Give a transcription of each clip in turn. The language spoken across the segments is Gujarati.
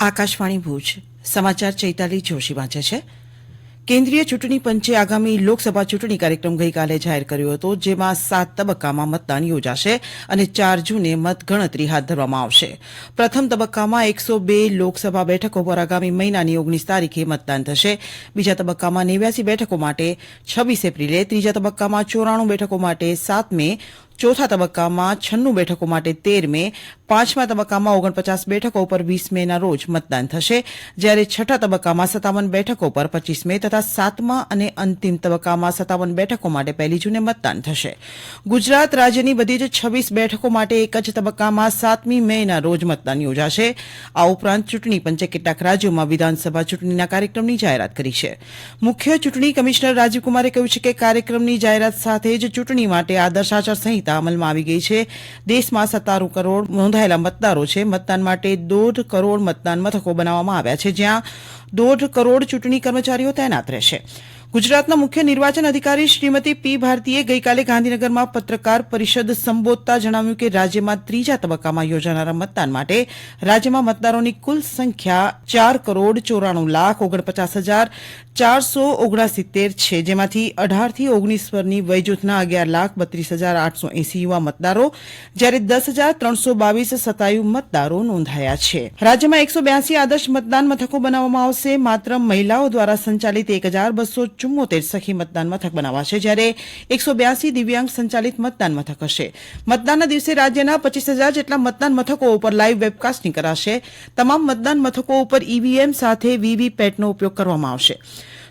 આકાશવાણી ભુજ. સમાચાર ચૈતાલી જોશી વાંચે છે. કેન્દ્રીય ચૂંટણી પંચે આગામી લોકસભા ચૂંટણી કાર્યક્રમ ગઈકાલે જાહેર કર્યો હતો, જેમાં સાત તબક્કામાં મતદાન યોજાશે અને ચાર જૂને મતગણતરી હાથ ધરવામાં આવશે. પ્રથમ તબક્કામાં એકસો બે લોકસભા બેઠકો પર આગામી મહિનાની ઓગણીસ તારીખે મતદાન થશે. બીજા તબક્કામાં નેવ્યાસી બેઠકો માટે છવ્વીસ એપ્રિલે, ત્રીજા તબક્કામાં ચોરાણું બેઠકો માટે સાત મે ચોથા તબક્કામાં છન્નું બેઠકો માટે તેર મે, પાંચમા તબક્કામાં ઓગણપચાસ બેઠકો પર વીસ મેના રોજ મતદાન થશે. જ્યારે છઠ્ઠા તબક્કામાં સત્તાવન બેઠકો પર પચીસ મે તથા સાતમા અને અંતિમ તબક્કામાં સત્તાવન બેઠકો માટે પહેલી જૂને મતદાન થશે. ગુજરાત રાજ્યની બધી જ છવ્વીસ બેઠકો માટે એક જ તબક્કામાં સાતમી મેના રોજ મતદાન યોજાશે. આ ઉપરાંત ચૂંટણી પંચે કેટલાક રાજ્યોમાં વિધાનસભા ચૂંટણીના કાર્યક્રમની જાહેરાત કરી છે. મુખ્ય ચૂંટણી કમિશનર રાજીવકુમારે કહ્યું છે કે કાર્યક્રમની જાહેરાત સાથે જ ચૂંટણી માટે આદર્શ આચાર સંહિતા અમલમાં આવી ગઈ છે. દેશમાં સત્તાણું કરોડ નોંધાયેલા મતદારો છે. મતદાન માટે દોઢ કરોડ મતદાન મથકો બનાવવામાં આવ્યા છે, જ્યાં દોઢ કરોડ ચૂંટણી કર્મચારીઓ તૈનાત રહેશે. ગુજરાતના મુખ્ય નિર્વાચન અધિકારી શ્રીમતી પી ભારતીએ ગઈકાલે ગાંધીનગરમાં પત્રકાર પરિષદ સંબોધતા જણાવ્યું કે રાજ્યમાં ત્રીજા તબક્કામાં યોજાનારા મતદાન માટે રાજ્યમાં મતદારોની કુલ સંખ્યા ચાર કરોડ ચોરાણું લાખ ઓગણપચાસ હજાર ચારસો ઓગણસિત્તેર છે. જેમાંથી અઢારથી ઓગણીસ પરની વયજૂથના અગિયાર લાખ બત્રીસ હજાર આઠસો એસી યુવા મતદારો, જ્યારે દસ હજાર ત્રણસો બાવીસ સતાયુ મતદારો નોંધાયા છે. રાજ્યમાં એકસો બ્યાસી આદર્શ મતદાન મથકો બનાવવામાં આવશે. માત્ર મહિલાઓ દ્વારા સંચાલિત એક હજાર બસો ચુમ્મોતેર સખી મતદાન મથક બનાવાશે જ્યારે એકસો બ્યાસી દિવ્યાંગ સંચાલિત મતદાન મથક હશે. મતદાનના દિવસે રાજ્યના પચીસ હજાર જેટલા મતદાન મથકો ઉપર લાઈવ વેબકાસ્ટિંગ કરાશે. તમામ મતદાન મથકો ઉપર ઈવીએમ સાથે વીવીપેટનો ઉપયોગ કરવામાં આવશે.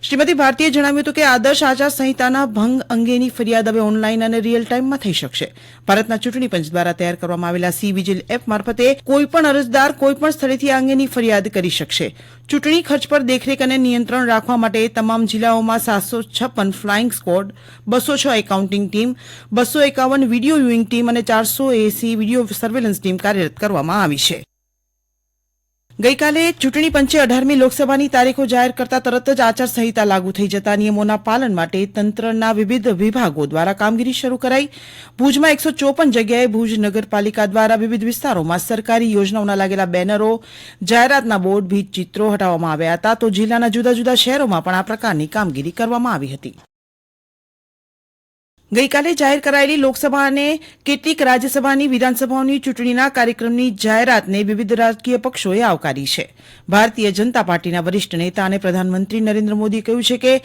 શ્રીમતી ભારતીએ જણાવ્યું હતું કે આદર્શ આચારસંહિતાના ભંગ અંગેની ફરિયાદ હવે ઓનલાઈન અને રિયલ ટાઈમમાં થઈ શકશે. ભારતના ચૂંટણી પંચ દ્વારા તૈયાર કરવામાં આવેલા સી વિજિલ એપ મારફતે કોઈપણ અરજદાર કોઈપણ સ્થળેથી આ અંગેની ફરિયાદ કરી શકશે. ચૂંટણી ખર્ચ પર દેખરેખ અને નિયંત્રણ રાખવા માટે તમામ જિલ્લાઓમાં સાતસો છપ્પન ફ્લાઇંગ સ્કોડ બસો છ એકાઉન્ટિંગ ટીમ બસો એકાવન વીડિયો વ્યુઇંગ ટીમ અને ચારસો એસી વીડિયો સર્વેલન્સ ટીમ કાર્યરત કરવામાં આવી છે. ગઈકાલે ચૂંટણી પંચે અઢારમી લોકસભાની તારીખો જાહેર કરતા તરત જ આચારસંહિતા લાગુ થઈ જતા નિયમોના પાલન માટે તંત્રના વિવિધ વિભાગો દ્વારા કામગીરી શરૂ કરાઈ. ભુજમાં એકસો ચોપન જગ્યાએ ભુજ નગરપાલિકા દ્વારા વિવિધ વિસ્તારોમાં સરકારી યોજનાઓના લાગેલા બેનરો, જાહેરાતના બોર્ડ ભીત ચિત્રો હટાવવામાં આવ્યા હતા. તો જિલ્લાના જુદા જુદા શહેરોમાં પણ આ પ્રકારની કામગીરી કરવામાં આવી હતી. ગઈકાલે જાહેર કરાયેલી લોકસભા અને કેટલીક રાજ્યસભાની વિધાનસભાઓની ચૂંટણીના કાર્યક્રમની જાહેરાતને વિવિધ રાજકીય પક્ષોએ આવકારી છે. ભારતીય જનતા પાર્ટીના વરિષ્ઠ નેતા અને પ્રધાનમંત્રી નરેન્દ્ર મોદીએ કહ્યું છે કે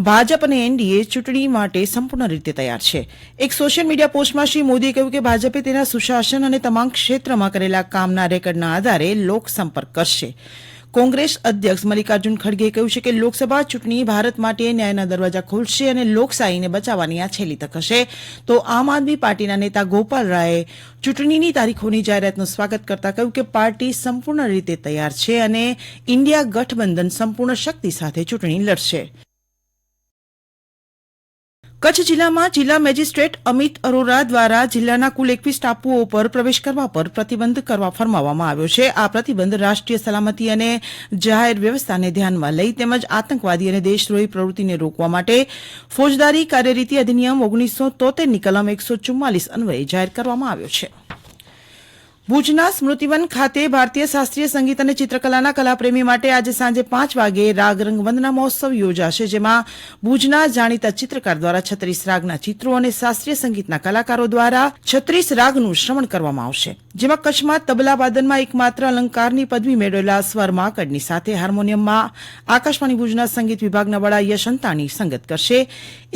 ભાજપ અને એનડીએ ચૂંટણી માટે સંપૂર્ણ રીતે તૈયાર છે. એક સોશિયલ મીડિયા પોસ્ટમાં શ્રી મોદીએ કહ્યું કે ભાજપે તેના સુશાસન અને તમામ ક્ષેત્રમાં કરેલા કામના રેકર્ડના આધારે લોકસંપર્ક કરશે. કોંગ્રેસ અધ્યક્ષ મલ્લિકાર્જુન ખડગેએ કહ્યું છે કે લોકસભા ચૂંટણી ભારત માટે ન્યાયના દરવાજા ખોલશે અને લોકશાહીને બચાવવાની આ છેલ્લી તક હશે. તો આમ આદમી પાર્ટીના નેતા ગોપાલ રાયે ચૂંટણીની તારીખોની જાહેરાતનું સ્વાગત કરતા કહ્યું કે પાર્ટી સંપૂર્ણ રીતે તૈયાર છે અને ઇન્ડિયા ગઠબંધન સંપૂર્ણ શક્તિ સાથે ચૂંટણી લડશે. કચ્છ જિલ્લામાં જિલ્લા મેજિસ્ટ્રેટ અમિત અરોરા દ્વારા જિલ્લાના કુલ એકવીસ ટાપુઓ પર પ્રવેશ કરવા પર પ્રતિબંધ કરવા ફરમાવવામાં આવ્યો છે. આ પ્રતિબંધ રાષ્ટ્રીય સલામતી અને જાહેર વ્યવસ્થાને ધ્યાનમાં લઈ તેમજ આતંકવાદી અને દેશદ્રોહી પ્રવૃત્તિને રોકવા માટે ફોજદારી કાર્યરીતિ અધિનિયમ ઓગણીસો તોતેરની કલમ એકસો ચુમ્માલીસ અન્વયે જાહેર કરવામાં આવ્યો છે. ભુજના સ્મૃતિવન ખાતે ભારતીય શાસ્ત્રીય સંગીત અને ચિત્રકલાના કલાપ્રેમી માટે આજે સાંજે પાંચ વાગે રાગ રંગવંદના મહોત્સવ યોજાશે, જેમાં ભુજના જાણીતા ચિત્રકાર દ્વારા છત્રીસ રાગના ચિત્રો અને શાસ્ત્રીય સંગીતના કલાકારો દ્વારા છત્રીસ રાગનું શ્રવણ કરવામાં આવશે, જેમાં કચ્છમાં તબલા વાદનમાં એકમાત્ર અલંકારની પદવી મેળવેલા સ્વર માકડની સાથે હાર્મોનિયમમાં આકાશવાણી ભુજના સંગીત વિભાગના વડા યશ અંતાણી સંગત કરશે.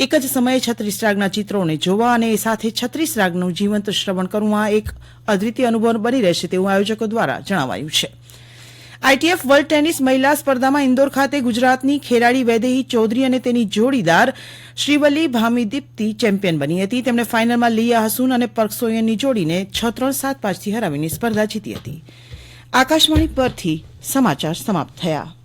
એક જ સમયે છત્રીસ રાગના ચિત્રોને જોવા અને સાથે છત્રીસ રાગનું જીવંત શ્રવણ કરવું આ એક અદ્વિતીય અનુભવ બની રહેશે તેવું આયોજકો દ્વારા જણાવાયું છે. આઈટીએફ વર્લ્ડ ટેનિસ મહિલા સ્પર્ધામાં ઇન્દોર ખાતે ગુજરાતની ખેલાડી વૈદેહી ચૌધરી અને તેની જોડીદાર શ્રીવલ્લી ભામીદીપ્તિ ચેમ્પિયન બની હતી. તેમણે ફાઇનલમાં લિયા હસુન અને પરસોયનની જોડીને છ ત્રણ સાત પાંચથી હરાવીને સ્પર્ધા જીતી હતી. આકાશવાણી પરથી સમાચાર સમાપ્ત થયા.